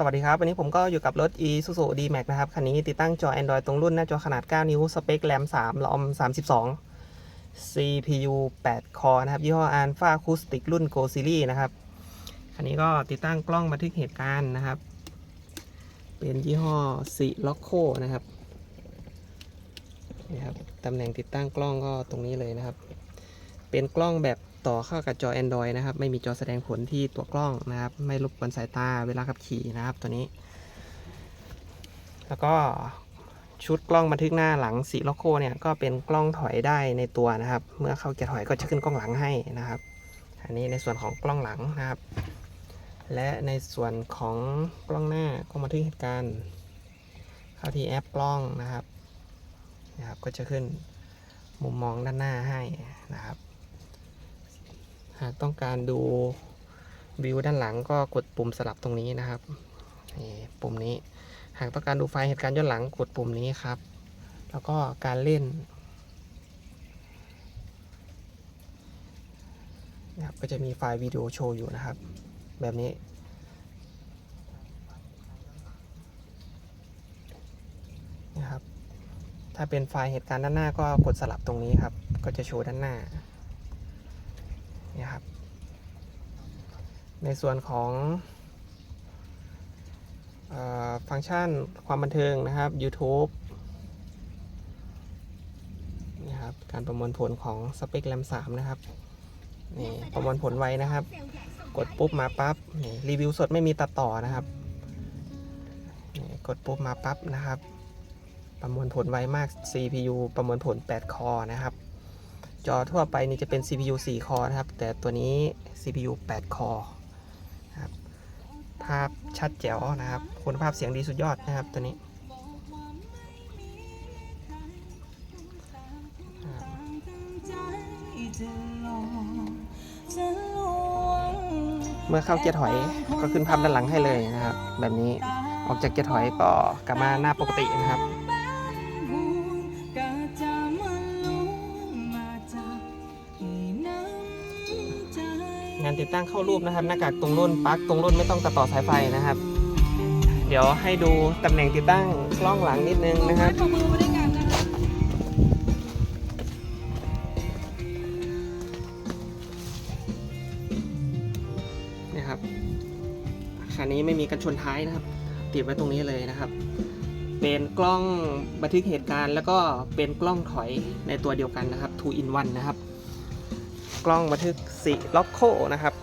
สวัสดีครับ วันนี้ผมก็อยู่กับรถ Isuzu D-Max นะครับ คันนี้ติดตั้งจอ Android ตรงรุ่นหน้าจอขนาด 9 นิ้ว สเปคแรม3 ROM 32 CPU 8 คอนะครับ ยี่ห้อ Alpha Acoustic รุ่น Go Series นะครับ คันนี้ก็ติดตั้งกล้องบันทึกเหตุการณ์นะครับ เป็นยี่ห้อ s i l o c o นะครับ นี่ครับ ตำแหน่งติดตั้งกล้องก็ตรงนี้เลยนะครับ เป็นกล้องแบบ ต่อเข้ากับจอ Android นะครับ ไม่มีจอแสดงผลที่ตัวกล้องนะครับ ไม่รบกวนสายตาเวลาขับขี่นะครับตัวนี้ แล้วก็ชุดกล้องบันทึกหน้าหลังสีล็อกโคเนี่ยก็เป็นกล้องถอยได้ในตัวนะครับ เมื่อเข้าเกียร์ถอยก็จะขึ้นกล้องหลังให้นะครับ อันนี้ในส่วนของกล้องหลังนะครับ และในส่วนของกล้องหน้ากล้องบันทึกเหตุการณ์ เข้าที่แอปกล้องนะครับนะครับ ก็จะขึ้นมุมมองด้านหน้าให้นะครับ หากต้องการดูวิวด้านหลังก็กดปุ่มสลับตรงนี้นะครับนี่ปุ่มนี้ หากต้องการดูไฟล์เหตุการณ์ย้อนหลังกดปุ่มนี้ครับ แล้วก็การเล่นนะครับก็จะมีไฟล์วิดีโอโชว์อยู่นะครับ แบบนี้ นะครับ ถ้าเป็นไฟล์เหตุการณ์ด้านหน้าก็กดสลับตรงนี้ครับ ก็จะโชว์ด้านหน้า นี่ครับ ในส่วนของออฟังก์ชันความบันเทิงนะครับ YouTube นี่ครับ การประมวลผลของสเปคแรม3นะครับ นี่ประมวลผลไวนะครับ กดปุ๊บมาปั๊บนี่รีวิวสดไม่มีตัดต่อนะครับนี่กดปุ๊บมาปั๊บนะครับ ประมวลผลไวมาก CPU ประมวลผล 8 คอนะครับ จอทั่วไปนี่จะเป็น CPU 4 คอนะครับ แต่ตัวนี้ CPU 8 คอนะครับ ภาพชัดแจ๋วนะครับ คุณภาพเสียงดีสุดยอดนะครับตัวนี้เมื่อเข้าเกียร์ถอยก็ขึ้นภาพด้านหลังให้เลยนะครับ แบบนี้ออกจากเกียร์ถอยก็กลับมาหน้าปกตินะครับ งานติดตั้งเข้ารูปนะครับ หน้ากากตรงรุ่นปลั๊กตรงรุ่นไม่ต้องตัดต่อสายไฟนะครับ เดี๋ยวให้ดูตำแหน่งติดตั้งกล้องหลังนิดนึงนะครับนี่ครับคันนี้ไม่มีกันชนท้ายนะครับ ติดไว้ตรงนี้เลยนะครับ เป็นกล้องบันทึกเหตุการณ์ แล้วก็เป็นกล้องถอยในตัวเดียวกันนะครับ 2 in 1 นะครับ กล้องบันทึกสีล็อกโคนะครับ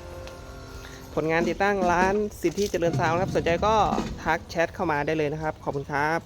ผลงานติดตั้งร้านสิทธิเจริญซาวนะครับ สนใจก็ทักแชทเข้ามาได้เลยนะครับ ขอบคุณครับ